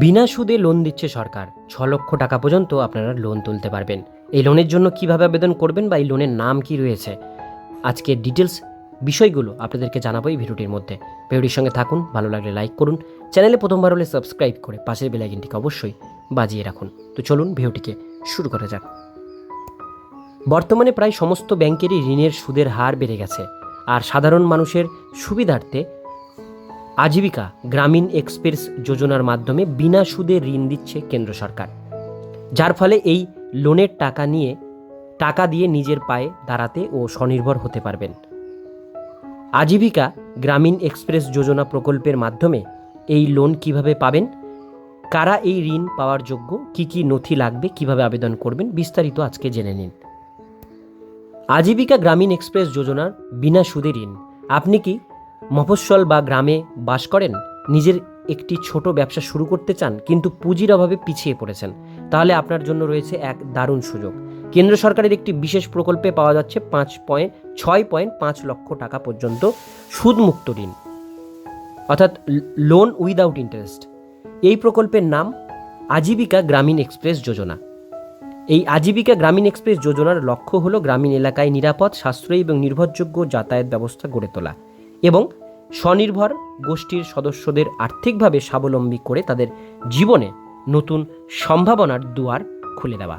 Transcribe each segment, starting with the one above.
বিনা সুদে লোন দিচ্ছে সরকার। ছ লক্ষ টাকা পর্যন্ত আপনারা লোন তুলতে পারবেন। এই লোনের জন্য কীভাবে আবেদন করবেন বা এই লোনের নাম কি রয়েছে? আজকে ডিটেলস বিষয়গুলো আপনাদেরকে জানাব এই ভিডিওটির মধ্যে। ভিডিওটির সঙ্গে থাকুন, ভালো লাগলে লাইক করুন। চ্যানেলে প্রথমবার হলে সাবস্ক্রাইব করে পাশের বেলাইকিনটিকে অবশ্যই বাজিয়ে রাখুন। তো চলুন ভিডিওটিকে শুরু করা যাক। বর্তমানে প্রায় সমস্ত ব্যাংকেরই ঋণের সুদের হার বেড়ে গেছে। আর সাধারণ মানুষের সুবিধার্থে আজীবিকা গ্রামীণ এক্সপ্রেস যোজনার মাধ্যমে বিনা সুদে ঋণ দিচ্ছে কেন্দ্র সরকার। যার ফলে এই লোনের টাকা নিয়ে, টাকা দিয়ে নিজের পায়ে দাঁড়াতে ও স্বনির্ভর হতে পারবেন। আজীবিকা গ্রামীণ এক্সপ্রেস যোজনা প্রকল্পের মাধ্যমে এই লোন কীভাবে পাবেন? কারা এই ঋণ পাওয়ার যোগ্য? কি কি নথি লাগবে? কীভাবে আবেদন করবেন? বিস্তারিত আজকে জেনে নিন। আজীবিকা গ্রামীণ এক্সপ্রেস যোজনার বিনা সুদে ঋণ। আপনি কি মফস্বল বা গ্রামে বাস করেন, নিজের একটি ছোট ব্যবসা শুরু করতে চান, কিন্তু পুঁজির অভাবে পিছিয়ে পড়েছেন। তাহলে আপনার জন্য রয়েছে এক দারুণ সুযোগ। কেন্দ্র সরকারের একটি বিশেষ প্রকল্পে পাওয়া যাচ্ছে পাঁচ পয়েন্ট, ছয় পয়েন্ট পাঁচ লক্ষ টাকা পর্যন্ত সুদমুক্ত ঋণ, অর্থাৎ লোন উইদাউট ইন্টারেস্ট এই প্রকল্পের নাম আজীবিকা গ্রামীণ এক্সপ্রেস যোজনা। এই আজীবিকা গ্রামীণ এক্সপ্রেস যোজনার লক্ষ্য হল গ্রামীণ এলাকায় নিরাপদ, সাশ্রয়ী এবং নির্ভরযোগ্য যাতায়াত ব্যবস্থা গড়ে তোলা। এবং স্বনির্ভর গোষ্ঠীর সদস্যদের আর্থিকভাবে স্বাবলম্বী করে তাদের জীবনে নতুন সম্ভাবনার দুয়ার খুলে দেওয়া।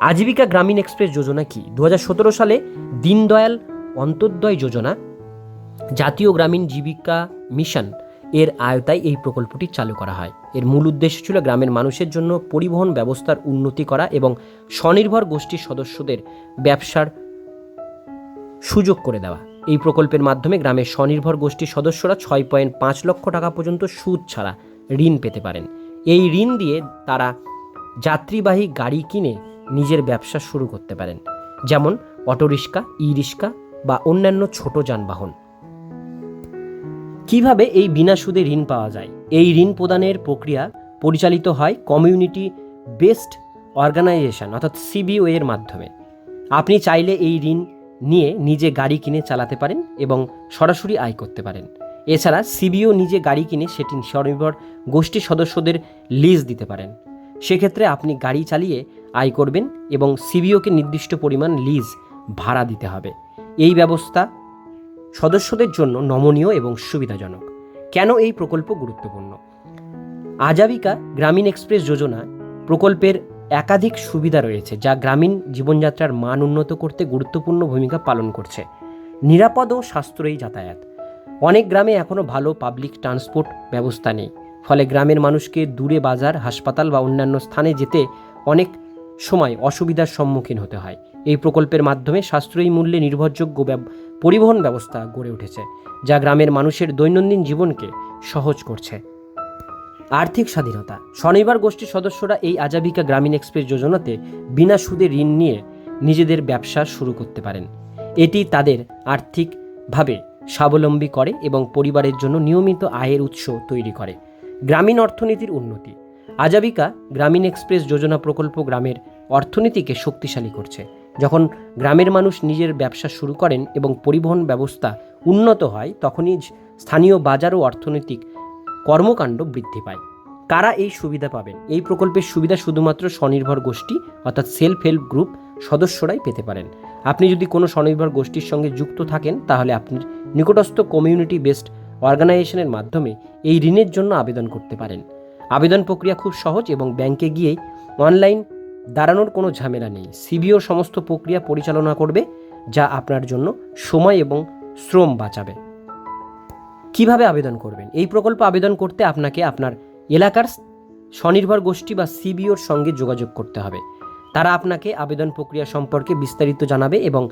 আজীবিকা গ্রামীণ এক্সপ্রেস যোজনা কি? দু হাজার সতেরো সালে দীনদয়াল অন্তর্দয় যোজনা, জাতীয় গ্রামীণ জীবিকা মিশন এর আয়তায় এই প্রকল্পটি চালু করা হয়। এর মূল উদ্দেশ্য ছিল গ্রামের মানুষের জন্য পরিবহন ব্যবস্থার উন্নতি করা এবং স্বনির্ভর গোষ্ঠীর সদস্যদের ব্যবসার সুযোগ করে দেওয়া। এই প্রকল্পের মাধ্যমে গ্রামের স্বনির্ভর গোষ্ঠীর সদস্যরা ছয় পয়েন্ট পাঁচ লক্ষ টাকা পর্যন্ত সুদ ছাড়া ঋণ পেতে পারেন। এই ঋণ দিয়ে তারা যাত্রীবাহী গাড়ি কিনে নিজের ব্যবসা শুরু করতে পারেন, যেমন অটোরিক্সা ই রিক্সা বা অন্যান্য ছোট যানবাহন। কীভাবে এই বিনা সুদে ঋণ পাওয়া যায়? এই ঋণ প্রদানের প্রক্রিয়া পরিচালিত হয় কমিউনিটি বেসড অর্গানাইজেশন, অর্থাৎ সিবিও এর মাধ্যমে। আপনি চাইলে এই ঋণ নিয়ে নিজে গাড়ি কিনে চালাতে পারেন এবং সরাসরি আয় করতে পারেন। এছাড়া সিবিও নিজে গাড়ি কিনে সেটি স্বনির্ভর গোষ্ঠীর সদস্যদের লিজ দিতে পারেন। সেক্ষেত্রে আপনি গাড়ি চালিয়ে আয় করবেন এবং সিবিওকে নির্দিষ্ট পরিমাণ লিজ ভাড়া দিতে হবে। এই ব্যবস্থা সদস্যদের জন্য নমনীয় এবং সুবিধাজনক। কেন এই প্রকল্প গুরুত্বপূর্ণ? আজাবিকা গ্রামীণ এক্সপ্রেস যোজনা প্রকল্পের একাধিক সুবিধা রয়েছে যা গ্রামীণ জীবনযাত্রার মান উন্নত করতে গুরুত্বপূর্ণ ভূমিকা পালন করছে। নিরাপদ ও সাশ্রয়ী যাতায়াত। অনেক গ্রামে এখনও ভালো পাবলিক ট্রান্সপোর্ট ব্যবস্থা নেই। ফলে গ্রামের মানুষকে দূরে বাজার, হাসপাতাল বা অন্যান্য স্থানে যেতে অনেক সময় অসুবিধার সম্মুখীন হতে হয়। এই প্রকল্পের মাধ্যমে সাশ্রয়ী মূল্যে নির্ভরযোগ্য পরিবহন ব্যবস্থা গড়ে উঠেছে, যা গ্রামের মানুষের দৈনন্দিন জীবনকে সহজ করছে। আর্থিক স্বাধীনতা। স্বনির্ভর গোষ্ঠীর সদস্যরা এই আজাবিকা গ্রামীণ এক্সপ্রেস যোজনাতে বিনা সুদে ঋণ নিয়ে নিজেদের ব্যবসা শুরু করতে পারেন। এটি তাদের আর্থিকভাবে স্বাবলম্বী করে এবং পরিবারের জন্য নিয়মিত আয়ের উৎস তৈরি করে। গ্রামীণ অর্থনীতির উন্নতি। আজাবিকা গ্রামীণ এক্সপ্রেস যোজনা প্রকল্প গ্রামের অর্থনীতিকে শক্তিশালী করছে। যখন গ্রামের মানুষ নিজের ব্যবসা শুরু করেন এবং পরিবহন ব্যবস্থা উন্নত হয়, তখনই স্থানীয় বাজার ও অর্থনৈতিক কর্মকাণ্ড বৃদ্ধি পায়। কারা এই সুবিধা পাবেন? এই প্রকল্পের সুবিধা শুধুমাত্র স্বনির্ভর গোষ্ঠী, অর্থাৎ সেলফ হেল্প গ্রুপ সদস্যরাই পেতে পারেন। আপনি যদি কোনো স্বনির্ভর গোষ্ঠীর সঙ্গে যুক্ত থাকেন, তাহলে আপনি নিকটস্থ কমিউনিটি বেসড অর্গানাইজেশনের মাধ্যমে এই ঋণের জন্য আবেদন করতে পারেন। আবেদন প্রক্রিয়া খুব সহজ এবং ব্যাংকে গিয়ে অনলাইন দাঁড়ানোর কোনো ঝামেলা নেই। সিবিও সমস্ত প্রক্রিয়া পরিচালনা করবে, যা আপনার জন্য সময় এবং শ্রম বাঁচাবে। কীভাবে আবেদন করবেন? এই প্রকল্প আবেদন করতে আপনাকে আপনার এলাকার স্বনির্ভর গোষ্ঠী বা সিবিওর সঙ্গে যোগাযোগ করতে হবে। তারা আপনাকে আবেদন প্রক্রিয়া সম্পর্কে বিস্তারিত জানাবে এবং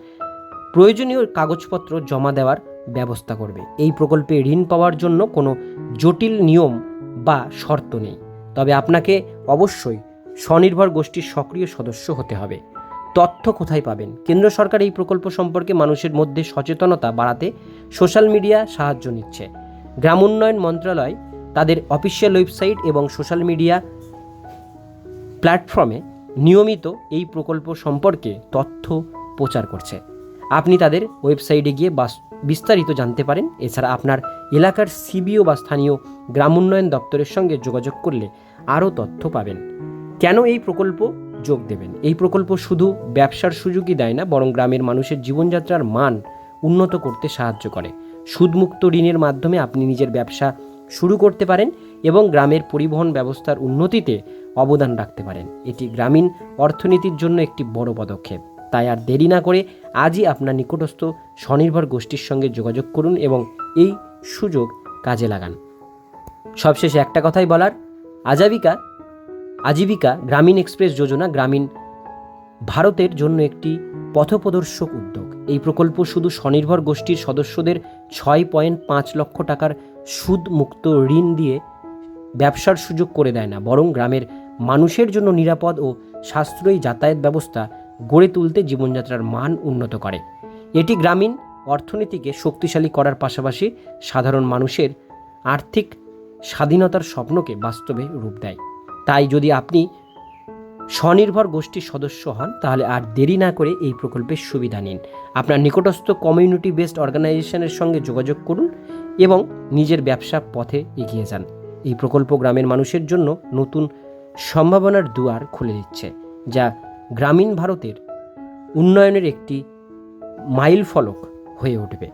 প্রয়োজনীয় কাগজপত্র জমা দেওয়ার ব্যবস্থা করবে। এই প্রকল্পে ঋণ পাওয়ার জন্য কোনো জটিল নিয়ম বা শর্ত নেই। তবে আপনাকে অবশ্যই স্বনির্ভর গোষ্ঠীর সক্রিয় সদস্য হতে হবে। তথ্য কোথায় পাবেন? কেন্দ্র সরকার এই প্রকল্প সম্পর্কে মানুষের মধ্যে সচেতনতা বাড়াতে সোশ্যাল মিডিয়া সাহায্য নিচ্ছে। গ্রাম উন্নয়ন মন্ত্রণালয় তাদের অফিসিয়াল ওয়েবসাইট এবং সোশ্যাল মিডিয়া প্ল্যাটফর্মে নিয়মিত এই প্রকল্প সম্পর্কে তথ্য প্রচার করছে। আপনি তাদের ওয়েবসাইটে গিয়ে বাস- বিস্তারিত জানতে পারেন। এছাড়া আপনার এলাকার সিবিও বা স্থানীয় গ্রাম উন্নয়ন দপ্তরের সঙ্গে যোগাযোগ করলে আরও তথ্য পাবেন। কেন এই প্রকল্প যোগ দেবেন। এই প্রকল্প শুধু ব্যবসার সুযোগই দেয় না, বরং গ্রামের মানুষের জীবনযাত্রার মান উন্নত করতে সাহায্য করে। সুদমুক্ত ঋণের মাধ্যমে আপনি নিজের ব্যবসা শুরু করতে পারেন এবং গ্রামের পরিবহন ব্যবস্থার উন্নতিতে অবদান রাখতে পারেন। এটি গ্রামীণ অর্থনীতির জন্য একটি বড় পদক্ষেপ। তাই আর দেরি না করে আজই আপনার নিকটস্থ স্বনির্ভর গোষ্ঠীর সঙ্গে যোগাযোগ করুন এবং এই সুযোগ কাজে লাগান। সবশেষে একটা কথাই বলার, আজাবিকা আজীবিকা গ্রামীণ এক্সপ্রেস যোজনা গ্রামীণ ভারতের জন্য একটি পথপ্রদর্শক উদ্যোগ। এই প্রকল্প শুধু স্বনির্ভর গোষ্ঠীর সদস্যদের ছয় পয়েন্ট পাঁচ লক্ষ টাকার সুদমুক্ত ঋণ দিয়ে ব্যবসার সুযোগ করে দেয় না, বরং গ্রামের মানুষের জন্য নিরাপদ ও সাশ্রয়ী যাতায়াত ব্যবস্থা গড়ে তুলতে জীবনযাত্রার মান উন্নত করে। এটি গ্রামীণ অর্থনীতিকে শক্তিশালী করার পাশাপাশি সাধারণ মানুষের আর্থিক স্বাধীনতার স্বপ্নকে বাস্তবে রূপ দেয়। তাই যদি আপনি স্বনির্ভর গোষ্ঠীর সদস্য হন, তাহলে আর দেরি না করে এই প্রকল্পের সুবিধা নিন। আপনার নিকটস্থ কমিউনিটি বেসড অর্গানাইজেশনের সঙ্গে যোগাযোগ করুন এবং নিজের ব্যবসা পথে এগিয়ে যান। এই প্রকল্প গ্রামের মানুষের জন্য নতুন সম্ভাবনার দুয়ার খুলে দিচ্ছে, যা গ্রামীণ ভারতের উন্নয়নের একটি মাইল ফলক হয়ে উঠবে।